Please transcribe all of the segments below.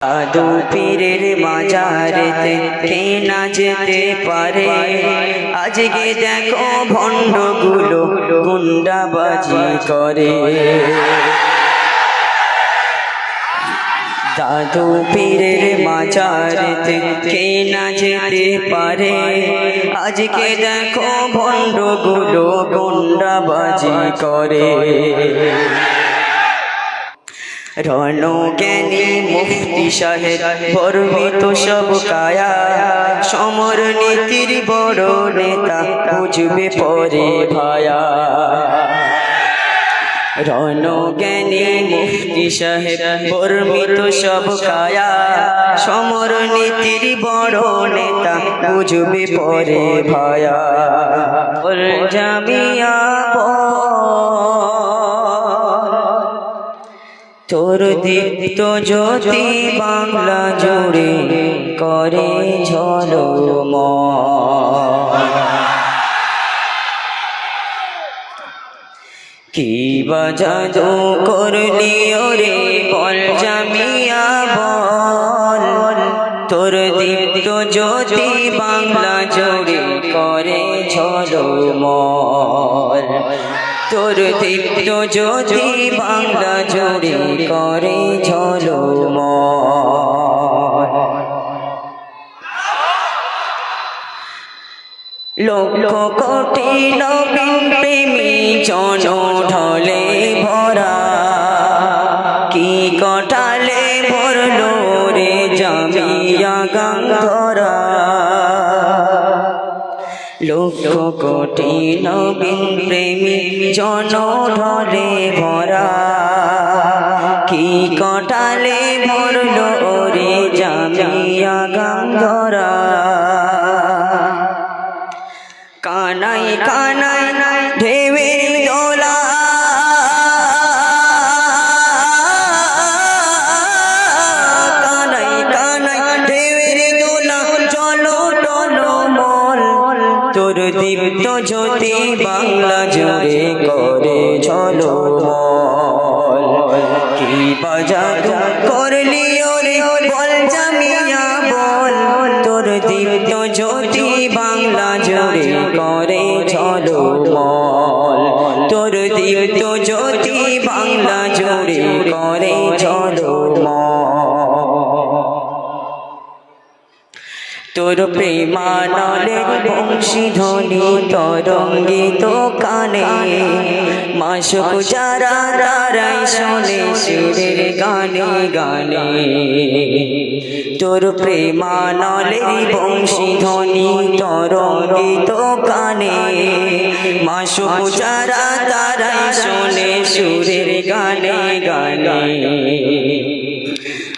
আদু পীরের মাজারেতে কে না যেতে পারে? আজকে দেখো ভণ্ডগুলো গুন্ডাবাজি করে। দাদু পীরের মাজারেতে কে না যেতে পারে? আজকে দেখো ভণ্ডগুলো গুন্ডাবাজি করে। রণজ্ঞানী মুফতি সাহেব বর্মিত সব কায়া। সমর নীতির বড় নেতা বুঝবে পরে ভায়া। রণজ্ঞানী মুফতি সাহেব বর্মিত সব কায়া। সমর নীতির বড় নেতা বুঝবে পরে ভায়া। জামিয়া তোর দীপ্ত জ্যোতি বাংলা জুড়ে করে ঝলম কি বাজাদু করলি ওরে বল জামিয়া বল। তোর দীপ্ত জ্যোতি বাংলা জুড়ে করে ঝলমল তোর দীপ্ত জ্যোতি বাংলা জুড়ে করে ঝলমল। লোক কোটি নবীন প্রেমী জন ঢলে ভরা লক্ষ কোটি নবীন প্রেমী জন ধরে ভরা। কি কটালে ভরলো রে জামিয়া গঙ্গরা তোর দীপ্ত জ্যোতি বাংলা জুড়ে করে চলো কি বাজা করলি ওরে বল জামিয়া বল? তোর দীপ্ত জ্যোতি বাংলা জুড়ে করে চলো তোর দীপ্ত জ্যোতি বাংলা জুড়ে করে চলো তোর প্রেমানলের বংশীধ্বনি তরঙ্গিত কানে। মাসক যারা তারাই শোনে শিরের গানে গানে। তোর প্রেমানলের বংশীধ্বনি তরঙ্গিত কানে। মাসক যারা তারাই শোনে সুরের গানে গানে।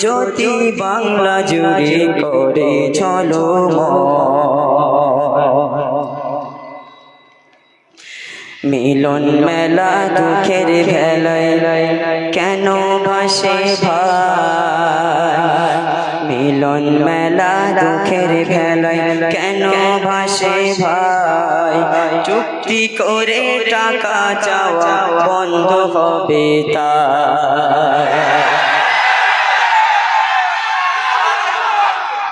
জ্যোতি বাংলা জুড়ে করে চলো মিলন মেলা দুঃখের ভেলায় কেন ভাসে ভাই? মিলন মেলা দুঃখের ভেলায় কেন ভাসে ভাই? চুক্তি করে টাকা চাওয়া বন্ধ হবে তাই।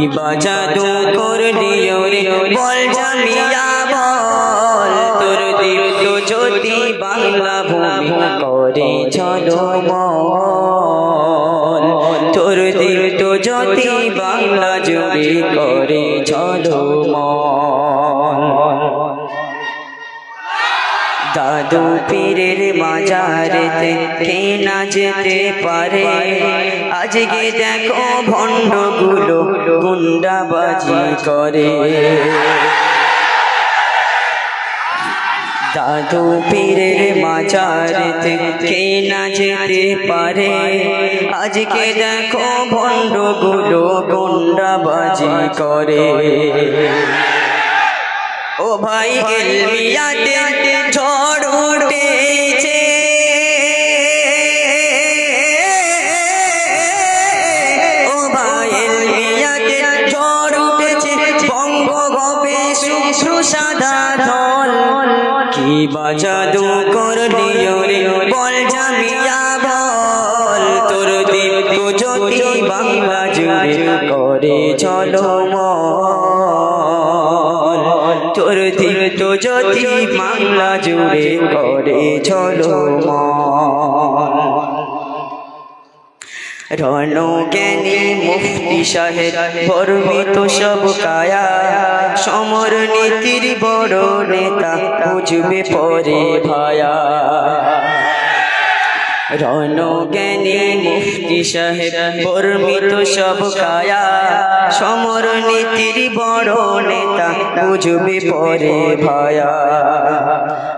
কি কর দিও রে, বল জামিয়া বল। তোর দীপ্ত জ্যোতি বাংলা ভূমি করে চলো মন তোর তীর্থ জ্যোতি বাংলা জুড়ে করে চলো মন দাদু পীরের মাজারেতে কে না যেতে পারে আজকে দেখো ভণ্ডগুলো গুন্ডাবাজি করে দাদু পীরের মাজারেতে কে না যেতে পারে আজকে দেখো ভণ্ডগুলো গুন্ডাবাজি করে ও ভাই এলমিয়াতে কি কর দিও রে, বল জামিয়া, বল। তোর দীপ্ত জ্যোতি বাংলা জুড়ে করে, চলো মল তোর দীপ্ত জ্যোতি বাংলা জুড়ে করে, চলো মন। রণ জ্ঞানী মুফতি সাহেব বর্মিত সব কায়া। সমর নীতির বড় নেতা বুঝবে পরে ভায়া। রণ জ্ঞানী মুফতি সাহেব বর্মিত সব কায়া। সমর নীতির বড় নেতা বুঝবে পরে ভায়া।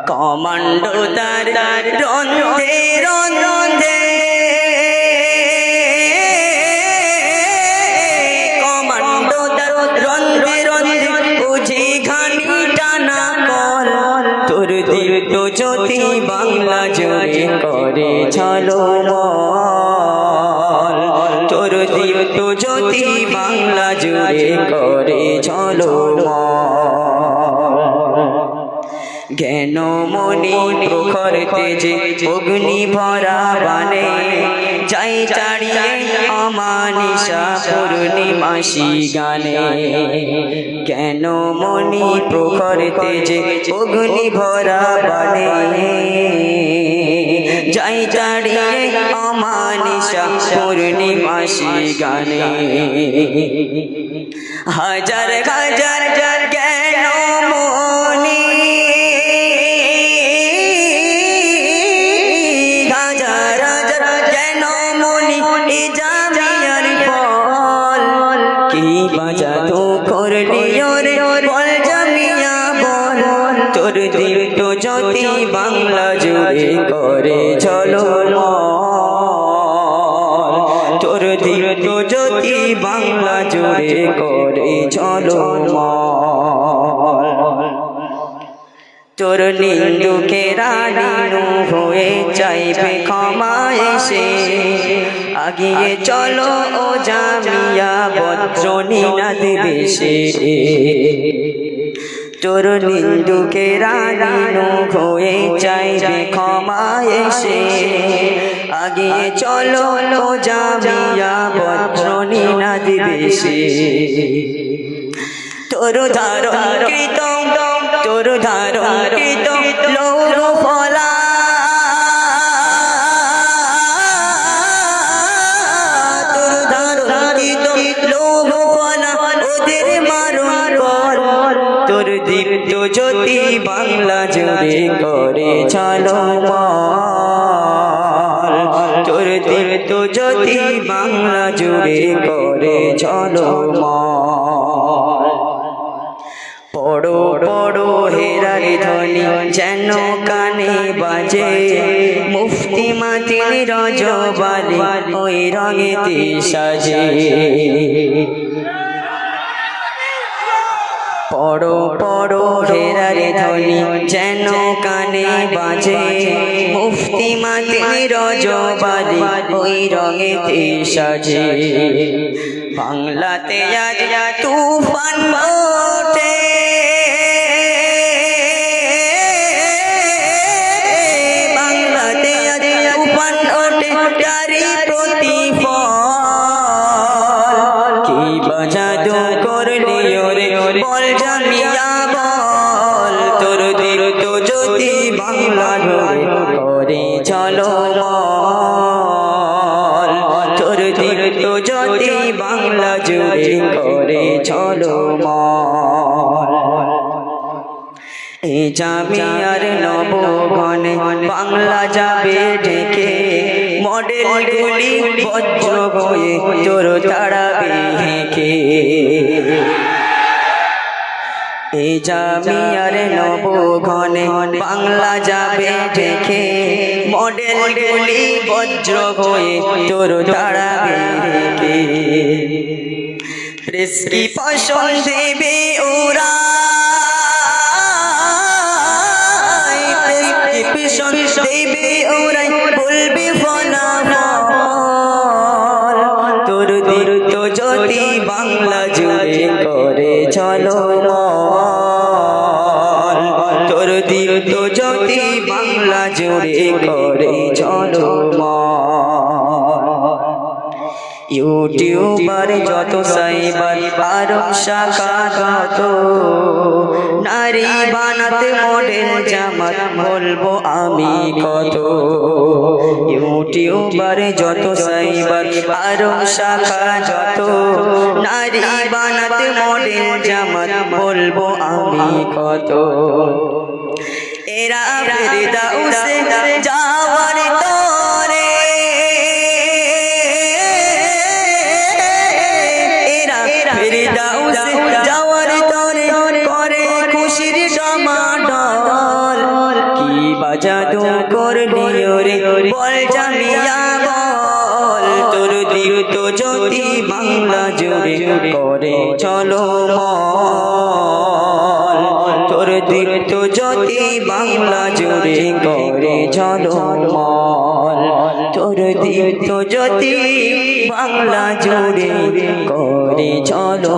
কমান্ডো তার রন্ধে রন্ধে জ্যোতি বাংলা জুড়ে করে, চলো তোর তোর দীপ্ত জ্যোতি বাংলা জুড়ে করে, চলো জ্ঞান মনি প্রখর তেজে, অগ্নি ভরা বানে যাই চাড়িয়ে অমানিসা পূর্ণিমাসি গানে। জ্ঞান মনি প্রখর তেজে অগ্নি ভরা বানে যাই চাড়িয়ে অমানিসা পূর্ণিমাসি গানে। হাজার হাজার দীপ্ত জ্যোতি বাংলা জুড়ে করে চলো তোর নিন্দুকে রানীনু হয়ে চাইবে ক্ষমা এসে। আগিয়ে চলো ও জামিয়া বজ্রনী না দেবে সে তোর নিন্দুকে রানীনু হয়ে চাইবে ক্ষমা এসে। আগিয়ে চলো ও জামিয়া বজ্রনী না দেবে সে তোর ধারণ কৃত তোর ধারণ কৃত লৌর বাংলা জুড়ে করে চলো তোর দীপ্ত জ্যোতি বাংলা জুড়ে করে চলো পড়ো পড়ো হেরার ধ্বনি যেন কানে বাজে। মুফতি মাতির রজবালি, ওই রঙেতে সাজে। পড়ো পড়ো হেরার ধ্বনি যেন কানে বাজে। মুফতি মাতির রজবালি ওই রঙেতে সাজে। বাংলাতে আজ তুফান বল জামিয়া বল, তোর দিল তো জ্যোতি বাংলা করে চলো তোর দীপ্ত জ্যোতি বাংলা জুড়ে করে চলো এই জামিয়ার নবগণে, বাংলা যাবে ডেকে মডেল গুলি বজ্র বয়ে তোর তাড়াবে হেঁকে। এই জামিয়ার নবগণে বাংলা যাবে ঢেকে। মডেল গুলি বজ্র বয়ে তোর প্রেসক্রিপশন দেবে ওরা। প্রেসক্রিপশন দেবে তোর দীর্ঘ জ্যোতি বাংলা জুড়ে করে মল। ইউটিউবার যত সাইবার আরব শাখা যত নারী বানাতে মডেল জামাত বলব আমি কত ইউটিউবার যত সাইবার আরব শাখা যত নারী বানাতে মডেল জামাত বলব আমি কত এরা ফেরদাউসে জ্যোতি বাংলা জুড়ে করে চলো মল তোর দীপ্ত জ্যোতি বাংলা জুড়ে করে চলো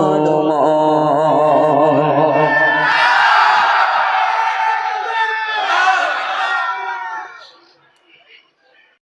মল